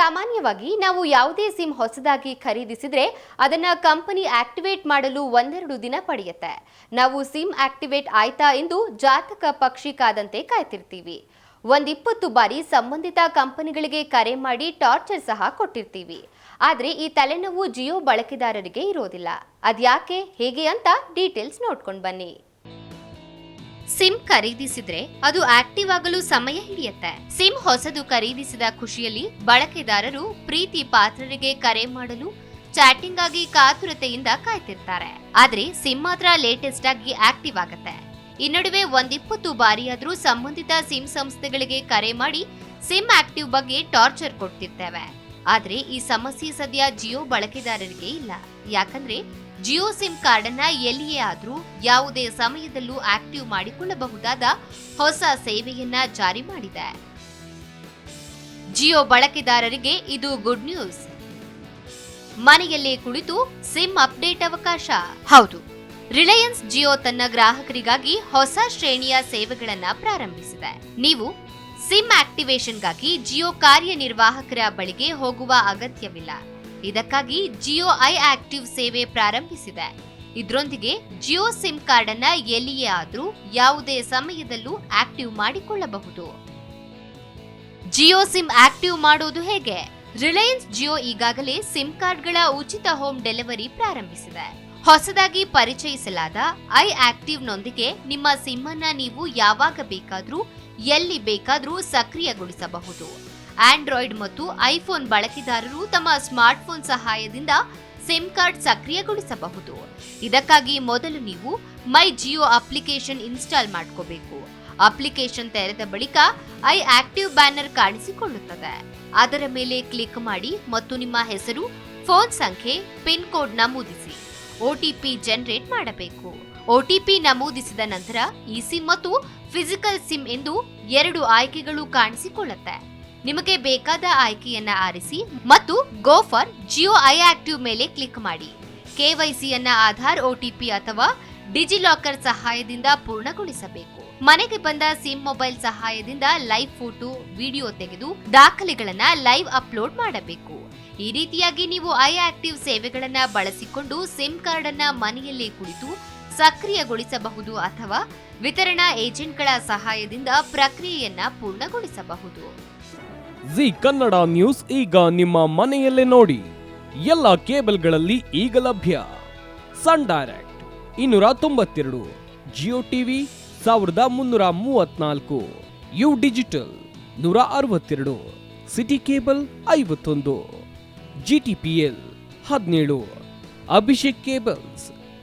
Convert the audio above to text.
ಸಾಮಾನ್ಯವಾಗಿ ನಾವು ಯಾವುದೇ ಸಿಮ್ ಹೊಸದಾಗಿ ಖರೀದಿಸಿದ್ರೆ ಅದನ್ನ ಕಂಪನಿ ಆಕ್ಟಿವೇಟ್ ಮಾಡಲು ಒಂದೆರಡು ದಿನ ಪಡೆಯುತ್ತೆ. ನಾವು ಸಿಮ್ ಆಕ್ಟಿವೇಟ್ ಆಯ್ತಾ ಎಂದು ಜಾತಕ ಪಕ್ಷಿ ಕಾದಂತೆ ಕಾಯ್ತಿರ್ತೀವಿ. ಒಂದಿಪ್ಪತ್ತು ಬಾರಿ ಸಂಬಂಧಿತ ಕಂಪನಿಗಳಿಗೆ ಕರೆ ಮಾಡಿ ಟಾರ್ಚರ್ ಸಹ ಕೊಟ್ಟಿರ್ತೀವಿ. ಆದ್ರೆ ಈ ತಲೆನೋವು ಜಿಯೋ ಬಳಕೆದಾರರಿಗೆ ಇರೋದಿಲ್ಲ. ಅದ್ಯಾಕೆ, ಹೇಗೆ ಅಂತ ಡೀಟೇಲ್ಸ್ ನೋಡ್ಕೊಂಡು ಬನ್ನಿ. ಸಿಮ್ ಖರೀದಿಸಿದ್ರೆ ಅದು ಆಕ್ಟಿವ್ ಆಗಲು ಸಮಯ ಹಿಡಿಯುತ್ತೆ. ಸಿಮ್ ಹೊಸದು ಖರೀದಿಸಿದ ಖುಷಿಯಲ್ಲಿ ಬಳಕೆದಾರರು ಪ್ರೀತಿ ಪಾತ್ರರಿಗೆ ಕರೆ ಮಾಡಲು ಚಾಟಿಂಗ್ ಆಗಿ ಕಾತುರತೆಯಿಂದ ಕಾಯ್ತಿರ್ತಾರೆ. ಆದ್ರೆ ಸಿಮ್ ಮಾತ್ರ ಲೇಟೆಸ್ಟ್ ಆಗಿ ಆಕ್ಟಿವ್ ಆಗತ್ತೆ. ಈ ನಡುವೆ ಒಂದಿಪ್ಪತ್ತು ಬಾರಿಯಾದ್ರೂ ಸಂಬಂಧಿತ ಸಿಮ್ ಸಂಸ್ಥೆಗಳಿಗೆ ಕರೆ ಮಾಡಿ ಸಿಮ್ ಆಕ್ಟಿವ್ ಬಗ್ಗೆ ಟಾರ್ಚರ್ ಕೊಡ್ತಿರ್ತೇವೆ. ಆದ್ರೆ ಈ ಸಮಸ್ಯೆ ಸದ್ಯ ಜಿಯೋ ಬಳಕೆದಾರರಿಗೆ ಇಲ್ಲ. ಯಾಕಂದ್ರೆ ಜಿಯೋ ಸಿಮ್ ಕಾರ್ಡ್ ಅನ್ನ ಎಲ್ಲಿಯೇ ಆದರೂ ಯಾವುದೇ ಸಮಯದಲ್ಲೂ ಆಕ್ಟಿವ್ ಮಾಡಿಕೊಳ್ಳಬಹುದಾದ ಹೊಸ ಸೇವೆಯನ್ನ ಜಾರಿ ಮಾಡಿದೆ. ಜಿಯೋ ಬಳಕೆದಾರರಿಗೆ ಇದು ಗುಡ್ ನ್ಯೂಸ್. ಮನೆಯಲ್ಲೇ ಕುಳಿತು ಸಿಮ್ ಅಪ್ಡೇಟ್ ಅವಕಾಶ. ಹೌದು. ರಿಲಯನ್ಸ್ ಜಿಯೋ ತನ್ನ ಗ್ರಾಹಕರಿಗಾಗಿ ಹೊಸ ಶ್ರೇಣಿಯ ಸೇವೆಗಳನ್ನ ಪ್ರಾರಂಭಿಸಿದೆ. ನೀವು ಸಿಮ್ ಆಕ್ಟಿವೇಶನ್ಗಾಗಿ ಜಿಯೋ ಕಾರ್ಯನಿರ್ವಾಹಕರ ಬಳಿಗೆ ಹೋಗುವ ಅಗತ್ಯವಿಲ್ಲ. ಇದಕ್ಕಾಗಿ ಜಿಯೋ ಐ ಆಕ್ಟಿವ್ ಸೇವೆ ಪ್ರಾರಂಭಿಸಿದೆ. ಇದರೊಂದಿಗೆ ಜಿಯೋ ಸಿಮ್ ಕಾರ್ಡ್ ಅನ್ನ ಎಲ್ಲಿಯೇ ಆದರೂ ಯಾವುದೇ ಸಮಯದಲ್ಲೂ ಆಕ್ಟಿವ್ ಮಾಡಿಕೊಳ್ಳಬಹುದು. ಜಿಯೋ ಸಿಮ್ ಆಕ್ಟಿವ್ ಮಾಡೋದು ಹೇಗೆ? ರಿಲಯನ್ಸ್ ಜಿಯೋ ಈಗಾಗಲೇ ಸಿಮ್ ಕಾರ್ಡ್ಗಳ ಉಚಿತ ಹೋಮ್ ಡೆಲಿವರಿ ಪ್ರಾರಂಭಿಸಿದೆ. ಹೊಸದಾಗಿ ಪರಿಚಯಿಸಲಾದ ಐ ಆಕ್ಟಿವ್ನೊಂದಿಗೆ ನಿಮ್ಮ ಸಿಮ್ ಅನ್ನ ನೀವು ಯಾವಾಗ ಬೇಕಾದ್ರೂ ಎಲ್ಲಿ ಬೇಕಾದರೂ ಸಕ್ರಿಯಗೊಳಿಸಬಹುದು. ಆಂಡ್ರಾಯ್ಡ್ ಮತ್ತು ಐಫೋನ್ ಬಳಕೆದಾರರು ತಮ್ಮ ಸ್ಮಾರ್ಟ್ಫೋನ್ ಸಹಾಯದಿಂದ ಸಿಮ್ ಕಾರ್ಡ್ ಸಕ್ರಿಯಗೊಳಿಸಬಹುದು. ಇದಕ್ಕಾಗಿ ಮೊದಲು ನೀವು ಮೈ ಜಿಯೋ ಅಪ್ಲಿಕೇಶನ್ ಇನ್ಸ್ಟಾಲ್ ಮಾಡ್ಕೋಬೇಕು. ಅಪ್ಲಿಕೇಶನ್ ತೆರೆದ ಬಳಿಕ ಐ ಆಕ್ಟಿವ್ ಬ್ಯಾನರ್ ಕಾಣಿಸಿಕೊಳ್ಳುತ್ತದೆ. ಅದರ ಮೇಲೆ ಕ್ಲಿಕ್ ಮಾಡಿ ಮತ್ತು ನಿಮ್ಮ ಹೆಸರು, ಫೋನ್ ಸಂಖ್ಯೆ, ಪಿನ್ ಕೋಡ್ ನಮೂದಿಸಿ. ಒಟಿಪಿ ಜನರೇಟ್ ಮಾಡಬೇಕು. ಒಟಿಪಿ ನಮೂದಿಸಿದ ನಂತರ ಇ ಸಿಮ್ ಮತ್ತು ಫಿಸಿಕಲ್ ಸಿಮ್ ಎಂದು ಎರಡು ಆಯ್ಕೆಗಳು ಕಾಣಿಸಿಕೊಳ್ಳುತ್ತೆ. ನಿಮಗೆ ಬೇಕಾದ ಆಯ್ಕೆಯನ್ನ ಆರಿಸಿ ಮತ್ತು go for Jio I active ಮೇಲೆ ಕ್ಲಿಕ್ ಮಾಡಿ. ಕೆವೈಸಿಯನ್ನ ಆಧಾರ್ ಒಟಿಪಿ ಅಥವಾ ಡಿಜಿಲಾಕರ್ ಸಹಾಯದಿಂದ ಪೂರ್ಣಗೊಳಿಸಬೇಕು. ಮನೆಗೆ ಬಂದ ಸಿಮ್ ಮೊಬೈಲ್ ಸಹಾಯದಿಂದ ಲೈವ್ ಫೋಟೋ, ವಿಡಿಯೋ ತೆಗೆದು ದಾಖಲೆಗಳನ್ನ ಲೈವ್ ಅಪ್ಲೋಡ್ ಮಾಡಬೇಕು. ಈ ರೀತಿಯಾಗಿ ನೀವು ಐ ಆಕ್ಟಿವ್ ಸೇವೆಗಳನ್ನ ಬಳಸಿಕೊಂಡು ಸಿಮ್ ಕಾರ್ಡ್ ಅನ್ನ ಮನೆಯಲ್ಲೇ ಕುಳಿತು ಸಕ್ರಿಯಗೊಳಿಸಬಹುದು ಅಥವಾ ವಿತರಣಾ ಏಜೆಂಟ್ಗಳ ಸಹಾಯದಿಂದ ಪ್ರಕ್ರಿಯೆಯನ್ನ ಪೂರ್ಣಗೊಳಿಸಬಹುದು. ಜಿ ಕನ್ನಡ ನ್ಯೂಸ್ ಈಗ ನಿಮ್ಮ ಮನೆಯಲ್ಲೇ ನೋಡಿ. ಎಲ್ಲ ಕೇಬಲ್ಗಳಲ್ಲಿ ಈಗ ಲಭ್ಯ. ಸನ್ ಡೈರೆಕ್ಟ್ ಇನ್ನೂರ ತೊಂಬತ್ತೆರಡು ಜಿಯೋ ಟಿವಿ ಸಾವಿರದ ಮುನ್ನೂರ ಮೂವತ್ನಾಲ್ಕು ಯು ಡಿಜಿಟಲ್ ನೂರ ಅರವತ್ತೆರಡು ಸಿಟಿ ಕೇಬಲ್ ಐವತ್ತೊಂದು ಜಿ ಟಿ ಪಿ ಎಲ್ ಹದಿನೇಳು ಅಭಿಷೇಕ್ ಕೇಬಲ್ಸ್